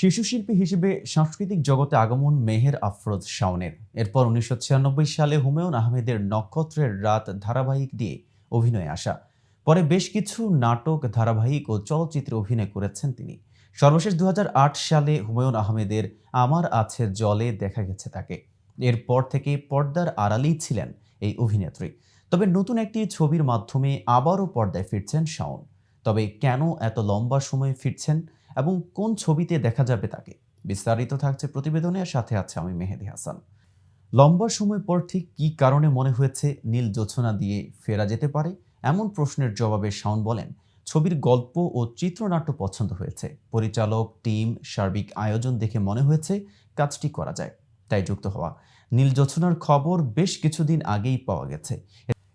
শিশুশিল্পী হিসেবে সাংস্কৃতিক জগতে আগমন মেহের আফরোজ শাওনের। এরপর উনিশশো ছিয়ানব্বই সালে হুমায়ুন আহমেদের নক্ষত্রের রাত ধারাবাহিক দিয়ে অভিনয়ে আসা। পরে বেশ কিছু নাটক, ধারাবাহিক ও চলচ্চিত্রে অভিনয় করেছেন তিনি। সর্বশেষ দু হাজার আট সালে হুমায়ুন আহমেদের আমার আছে জলে দেখা গেছে তাকে। এরপর থেকে পর্দার আড়ালেই ছিলেন এই অভিনেত্রী। তবে নতুন একটি ছবির মাধ্যমে আবারও পর্দায় ফিরছেন শাওন। তবে কেন এত লম্বা সময়ে ফিরছেন? এবং কোন ছবিতে দেখা যাবে তাকে? বিস্তারিত থাকছে প্রতিবেদনের সাথে আছে আমি মেহেদি হাসান। লম্বা সময় পর ঠিক কী কারণে মনে হয়েছে নীল জোছনা দিয়ে ফেরা যেতে পারে? এমন প্রশ্নের জবাবে শাওন বলেন, ছবির গল্প ও চিত্রনাট্য পছন্দ হয়েছে। পরিচালক, টিম, সার্বিক আয়োজন দেখে মনে হয়েছে কাজটি করা যায়। তাই যুক্ত হওয়া। নীল জোছনার খবর বেশ কিছুদিন আগেই পাওয়া গেছে।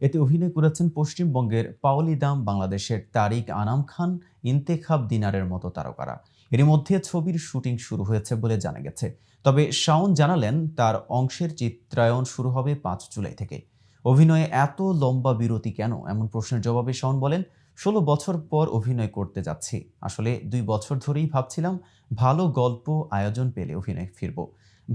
এতে অভিনয় করেছেন পশ্চিমবঙ্গের পাওলি দাম বাংলাদেশের তারিক আনাম খান, ইন্তেখাব দিনারের মতো তারকারা। এর মধ্যে ছবির শুটিং শুরু হয়েছে বলে জানা গেছে। তবে শাওন জানালেন, তার অংশের চিত্রায়ন শুরু হবে পাঁচ জুলাই থেকে। অভিনয়ে এত লম্বা বিরতি কেন? এমন প্রশ্নের জবাবে শাওন বলেন, ষোলো বছর পর অভিনয় করতে যাচ্ছি। আসলে দুই বছর ধরেই ভাবছিলাম, ভালো গল্প আয়োজন পেলে অভিনয় ফিরব।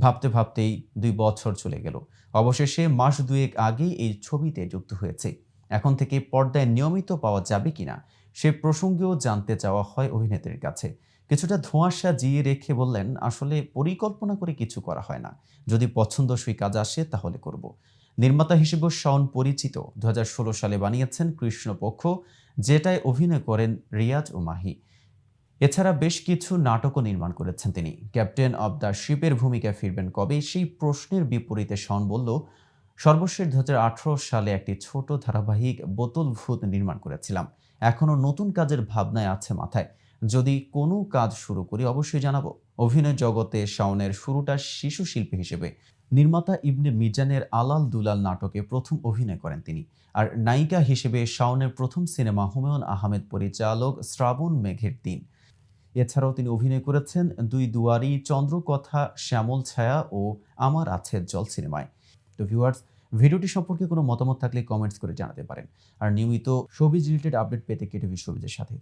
ভাবতে ভাবতেই দুই বছর চলে গেল। অবশেষে মাস দুয়েক আগেই এই ছবিতে যুক্ত হয়েছে। এখন থেকে পর্দায় নিয়মিত পাওয়া যাবে কিনা, সে প্রসঙ্গেও জানতে চাওয়া হয় অভিনেত্রীর কাছে। কিছুটা ধোঁয়াশা জিয়ে রেখে বললেন, আসলে পরিকল্পনা করে কিছু করা হয় না। যদি পছন্দসই কাজ আসে তাহলে করব। নির্মাতা হিসেবে শাওন পরিচিত দু হাজার ষোলো সালে বানিয়েছেন কৃষ্ণপক্ষ, যেটায় অভিনয় করেন রিয়াজ ও মাহি। এছাড়া বেশ কিছু নাটকও নির্মাণ করেছেন তিনি। ক্যাপ্টেন অব দ্য শিপের ভূমিকায় ফিরবেন কবে? সেই প্রশ্নের বিপরীতে শন বলল, সর্বশেষ দু হাজার আঠারো সালে একটি ছোট ধারাবাহিক বোতল ভূত নির্মাণ করেছিলাম। এখনও নতুন কাজের ভাবনায় আছে মাথায়। যদি কোনো কাজ শুরু করি, অবশ্যই জানাব। অভিনয় জগতে শাওনের শুরুটা শিশু শিল্পী হিসেবে। নির্মাতা ইবনে মিজানের আলাল দুলাল নাটকে প্রথম অভিনয় করেন তিনি। আর নায়িকা হিসেবে শাওনের প্রথম সিনেমা হুমায়ুন আহমেদ, পরিচালক শ্রাবণ মেঘের দিন। এছাড়াও তিনি অভিনয় করেছেন দুই দুয়ারি, চন্দ্রকথা, শ্যামল ছায়া ও আমার আছে জল সিনেমায় তো ভিউয়ার্স ভিডিওটি সম্পর্কে কোনো মতামত থাকলে কমেন্টস করে জানাতে পারেন আর নিয়মিত শোবিজ রিলেটেড আপডেট পেতে কেটে শোবিজের সাথে।